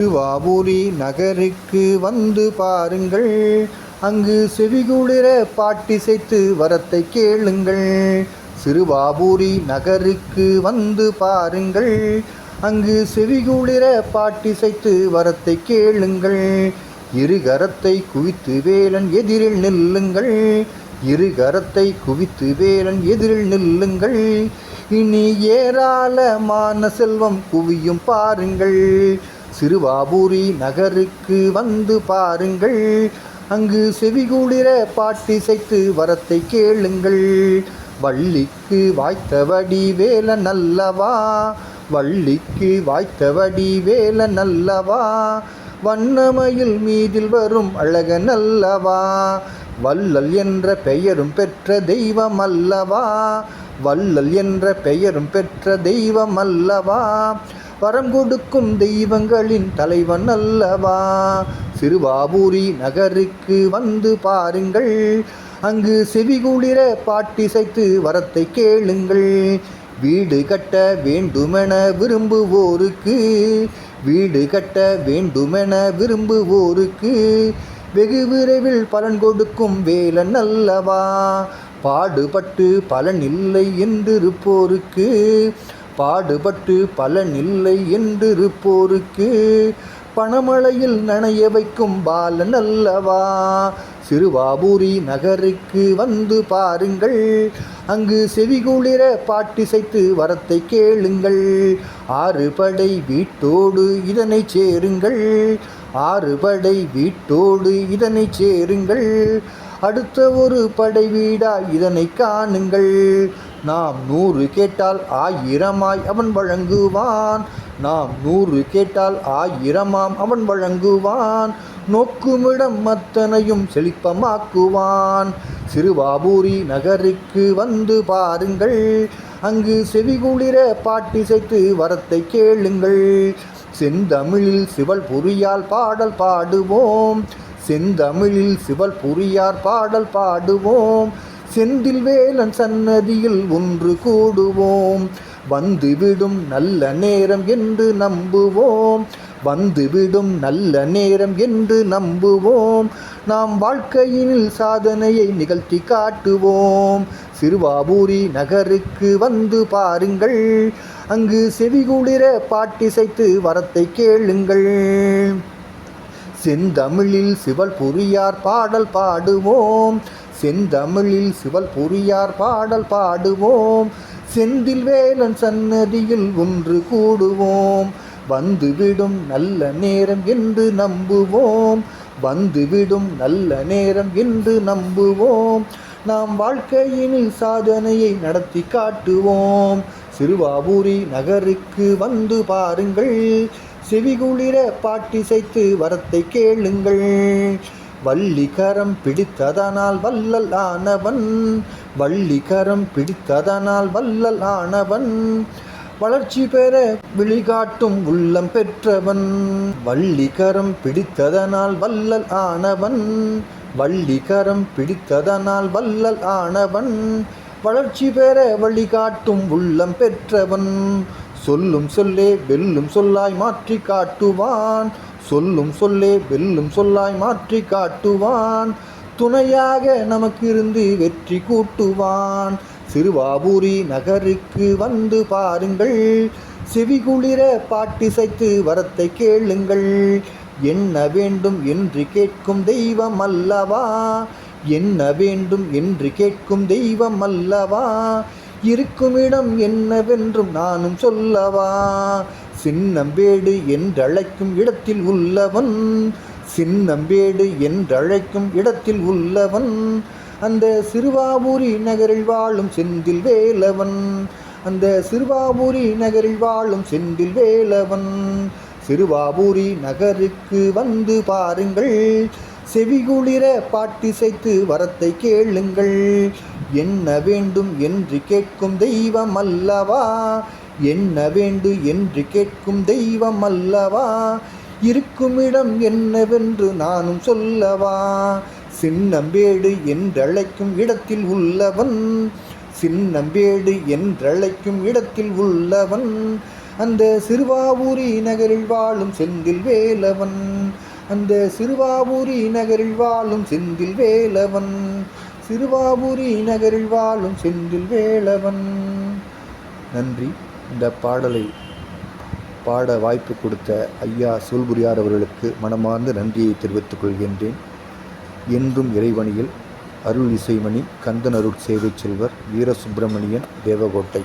திருவாபுரி நகருக்கு வந்து பாருங்கள். அங்கு செவிகுளிர பாட்டிசைத்து வரத்தை கேளுங்கள். சிறுவாபுரி நகருக்கு வந்து பாருங்கள். அங்கு செவிகுளிர பாட்டிசைத்து வரத்தை கேளுங்கள். இருகரத்தை குவித்து வேலன் எதிரில் நில்லுங்கள். இருகரத்தை குவித்து வேலன் எதிரில் நில்லுங்கள். இனி ஏராளமான செல்வம் குவியும் பாருங்கள். சிறுவாபுரி நகருக்கு வந்து பாருங்கள். அங்கு செவிகுளிர பாட்டிசைத்து வரத்தை கேளுங்கள். வள்ளிக்கு வாய்த்தவடி வேல நல்லவா? வள்ளிக்கு வாய்த்தவடி வேல நல்லவா? வண்ணமயில் மீதில் வரும் அழக நல்லவா? வள்ளல் என்ற பெயரும் பெற்ற தெய்வம் அல்லவா? வள்ளல் என்ற பெயரும் பெற்ற தெய்வம் அல்லவா? வரம் கொடுக்கும் தெய்வங்களின் தலைவன் அல்லவா? சிறுவாபுரி நகருக்கு வந்து பாருங்கள். அங்கு செவிகுளிர பாட்டிசைத்து வரத்தை கேளுங்கள். வீடு கட்ட வேண்டுமென விரும்புவோருக்கு வீடு கட்ட வேண்டுமென விரும்புவோருக்கு வெகு விரைவில் பலன் கொடுக்கும் வேலன் அல்லவா? பாடுபட்டு பலன் இல்லை என்றிருப்போருக்கு பாடுபட்டு பலனில்லை என்றிருப்போருக்கு. பணமழையில் நனைய வைக்கும் பாலன் அல்லவா? சிறுவாபுரி நகருக்கு வந்து பாருங்கள். அங்கு செவிகுளிர பாட்டிசைத்து வரத்தை கேளுங்கள். ஆறு படை வீட்டோடு இதனை சேருங்கள். ஆறு படை வீட்டோடு இதனை சேருங்கள். அடுத்த ஒரு படை வீடா இதனை காணுங்கள். நாம் நூறு கேட்டால் ஆயிரமாய் அவன் வழங்குவான். நாம் நூறு கேட்டால் ஆயிரமாம் அவன் வழங்குவான். நோக்குமிடம் மத்தனையும் செழிப்பமாக்குவான். சிறுவாபூரி நகருக்கு வந்து பாருங்கள். அங்கு செவிகுளிர பாட்டிசைத்து வரத்தை கேளுங்கள். செந்தமிழில் சிவல் பொறியால் பாடல் பாடுவோம். செந்தமிழில் சிவல் புரியார் பாடல் பாடுவோம். செந்தில் வேலன் சன்னதியில் ஒன்று கூடுவோம். வந்துவிடும் நல்ல நேரம் என்று நம்புவோம். வந்துவிடும் நல்ல நேரம் என்று நம்புவோம். நாம் வாழ்க்கையினில் சாதனையை நிகழ்த்தி காட்டுவோம். சிறுவாபூரி நகருக்கு வந்து பாருங்கள். அங்கு செவிகுளிர பாட்டிசைத்து வரத்தை கேளுங்கள். செந்தமிழில் சிவல் புரியார் பாடல் பாடுவோம். செந்தமிழில் சிவல் புரியார் பாடல் பாடுவோம். செந்தில் வேலன் சன்னதியில் ஒன்று கூடுவோம். வந்துவிடும் நல்ல நேரம் என்று நம்புவோம். வந்துவிடும் நல்ல நேரம் என்று நம்புவோம். நாம் வாழ்க்கையினில் சாதனையை நடத்தி காட்டுவோம். சிறுவாபுரி நகருக்கு வந்து பாருங்கள். செவிகுளிர பாட்டிசைத்து வரத்தை கேளுங்கள். வள்ளிகரம் பிடித்ததனால் வல்லல் ஆனவன் வள்ளிகரம் பிடித்ததனால் வல்லல் ஆனவன் வளர்ச்சி பெற விழிகாட்டும் உள்ளம் பெற்றவன். வள்ளிகரம் பிடித்ததனால் வல்லல் ஆனவன் வள்ளிகரம் பிடித்ததனால் வல்லல் ஆனவன் வளர்ச்சி பெற வழிகாட்டும் உள்ளம் பெற்றவன். சொல்லும் சொல்லே வெல்லும் சொல்லாய் மாற்றி காட்டுவான். சொல்லும் சொல்லே வெல்லும் சொல்லாய் மாற்றி காட்டுவான். துணையாக நமக்கிருந்து வெற்றி கூட்டுவான். சிறுவாபுரி நகருக்கு வந்து பாருங்கள். செவிகுளிர பாட்டிசைத்து வரத்தை கேளுங்கள். என்ன வேண்டும் என்று கேட்கும் தெய்வம் அல்லவா? என்ன வேண்டும் என்று கேட்கும் தெய்வம் அல்லவா? இருக்குமிடம் என்னவென்றும் நானும் சொல்லவா? சின்னம்பேடு என்றழைக்கும் இடத்தில் உள்ளவன் சின்னம்பேடு என்றழைக்கும் இடத்தில் உள்ளவன். அந்த சிறுவாபுரி நகரில் வாழும் செந்தில் வேலவன் அந்த சிறுவாபுரி நகரில் வாழும் செந்தில் வேலவன். சிறுவாபுரி நகருக்கு வந்து பாருங்கள் செவிகுளிர பாட்டிசைத்து வரத்தை கேளுங்கள். என்ன வேண்டும் என்று கேட்கும் தெய்வம் அல்லவா என்ன வேண்டு என்று கேட்கும் தெய்வம் அல்லவா இருக்குமிடம் என்னவென்று நானும் சொல்லவா? சின்னம்பேடு என்றழைக்கும் இடத்தில் உள்ளவன் சின்னம்பேடு என்றழைக்கும் இடத்தில் உள்ளவன் அந்த சிறுவாவூரி நகரில் வாழும் செந்தில் வேலவன் அந்த சிறுவாபுரி நகரில் வாழும் செந்தில் வேலவன். சிறுவாபுரி நகரில் வாழும் செந்தில் வேலவன். நன்றி. இந்த பாடலை பாட வாய்ப்பு கொடுத்த ஐயா சூல்புரியார் அவர்களுக்கு மனமார்ந்த நன்றியை தெரிவித்துக் கொள்கின்றேன். என்றும் இறைவனியில் அருள் இசைமணி கந்தன் அருள் சேவை செல்வர் வீரசுப்பிரமணியன் தேவகோட்டை.